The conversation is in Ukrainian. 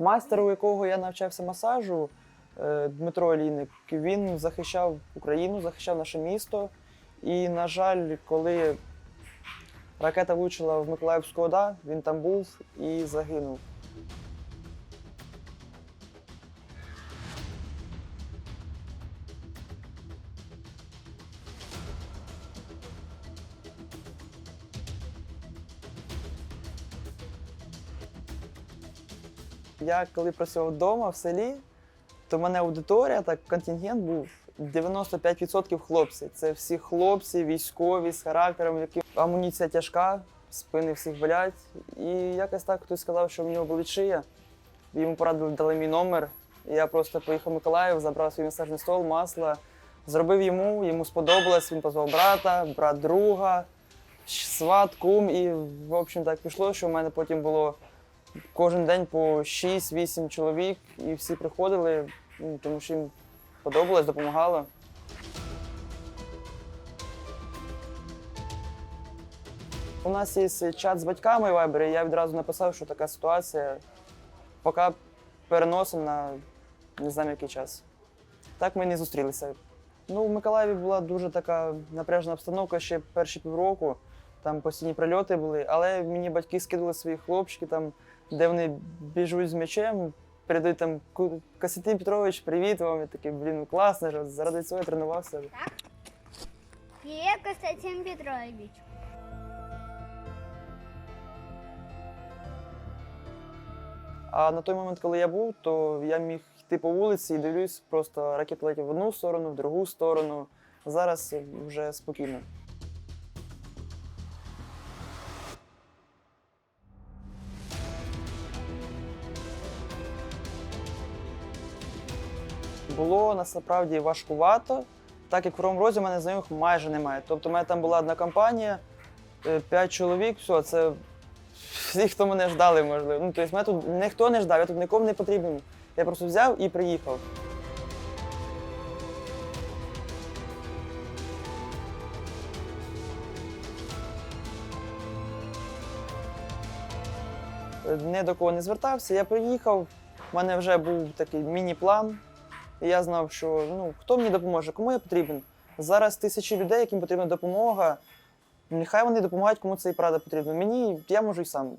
Майстер, у якого я навчався масажу, е, Дмитро Олійник, він захищав Україну, захищав наше місто. І, на жаль, коли ракета влучила в Миколаївську ОДА, він там був і загинув. Я коли працював вдома в селі, то в мене аудиторія, так контингент був 95% хлопці. Це всі хлопці, військові з характером, яких амуніція тяжка, спини всіх болять. І якось так хтось сказав, що в нього болить шия. Йому порадили, дали мій номер. Я просто поїхав в Миколаїв, забрав свій масажний стол, масло, зробив йому, йому сподобалось, він позвав брата, брат друга, сват, кум. І, в общем, так пішло, що в мене потім було кожен день по 6-8 чоловік, і всі приходили, ну, тому що їм подобалось, допомагало. У нас є чат з батьками в Viber, і я відразу написав, що така ситуація. Поки переносимо на не знаю який час. Так ми не зустрілися. Ну, в Миколаєві була дуже така напряжена обстановка ще перші півроку. Там постійні прильоти були, але мені батьки скидали свої хлопчики, там, де вони біжуть з м'ячем, передають там «Ку- Костянтин Петрович, привіт вам. Я такий, блін, класно, ж, заради цього я тренувався. Привет, Константин Петрович. А на той момент, коли я був, то я міг йти по вулиці і дивлюсь, просто ракети летять в одну сторону, в другу сторону. Зараз вже спокійно. Було насправді важкувато, так як в Кривому Розі мене знайомих майже немає. Тобто, в мене там була одна компанія, е, п'ять чоловік, все, це всі, хто мене ждали, можливо. Ну, тобто, мене тут ніхто не ждав, я тут нікому не потрібен. Я просто взяв і приїхав. Ні до кого не звертався. Я приїхав, в мене вже був такий міні-план. І я знав, що ну, хто мені допоможе, кому я потрібен. Зараз тисячі людей, яким потрібна допомога. Нехай вони допомагають, кому це і правда потрібно. Мені я можу і сам.